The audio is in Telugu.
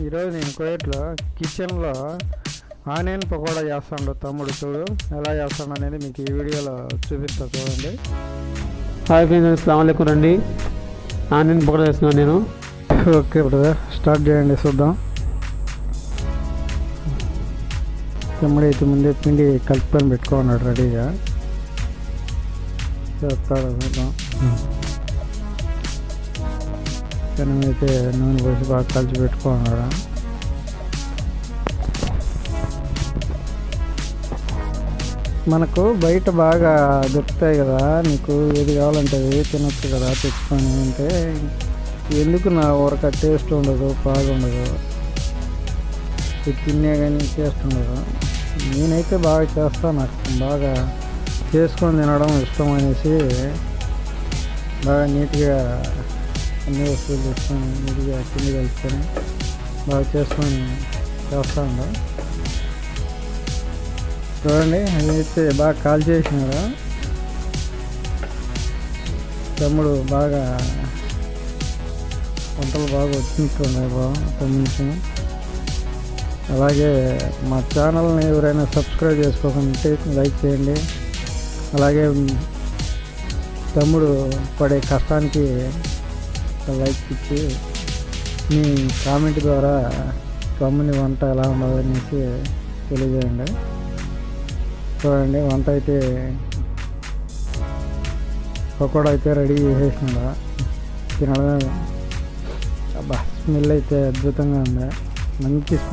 ఈరోజు నేను కోయట్లో కిచెన్లో ఆనియన్ పకోడా చేస్తాడు తమ్ముడు చూడు ఎలా చేస్తాడు అనేది మీకు ఈ వీడియోలో చూపిస్తా చూడండి. హాయ్ ఫ్రెండ్స్ అస్సలం రండి. ఆన్లైన్ పకోడా చేస్తున్నాను నేను. ఓకే బ్రదర్ స్టార్ట్ చేయండి చూద్దాం. తమ్ముడు అయితే ముందే పిండి కలుపుకొని పెట్టుకున్నాడు రెడీగా చెప్తాడు చూద్దాం. పెనం నూనె పోసి బాగా కలిసి పెట్టుకోవాలి మనకు బయట బాగా దొరుకుతాయి కదా నీకు ఏది కావాలంటే అది తినొచ్చు కదా తెచ్చుకొని అంటే ఎందుకు నా ఊరక టేస్ట్ ఉండదు బాగుండదు తిన్నే తినే కానీ టేస్ట్ ఉండదు. నేనైతే బాగా చేస్తాను నాకు బాగా చేసుకొని తినడం ఇష్టం అనేసి బాగా నీట్గా అన్ని వస్తువులు తెచ్చుకొని నీట్గా పిండి కలుపుకొని బాగా చేసుకొని చేస్తాను చూడండి అయితే బాగా కాల్ చేసినారు? తమ్ముడు బాగా వంటలు బాగా వచ్చినట్టున్నాయి బాగా తమ్ముడికి అలాగే మా ఛానల్ని ఎవరైనా సబ్స్క్రైబ్ చేసుకోకుంటే లైక్ చేయండి. అలాగే తమ్ముడు పడే కష్టానికి లైక్ ఇచ్చి మీ కామెంట్ ద్వారా కమ్ముని వంట ఎలా ఉండదు అనేసి తెలియజేయండి. చూడండి వంట అయితే పకోడా అయితే రెడీ చేసేసినాడు తినడమే. అబ్బా స్మెల్ అయితే అద్భుతంగా ఉంది. మంచి స్మెల్.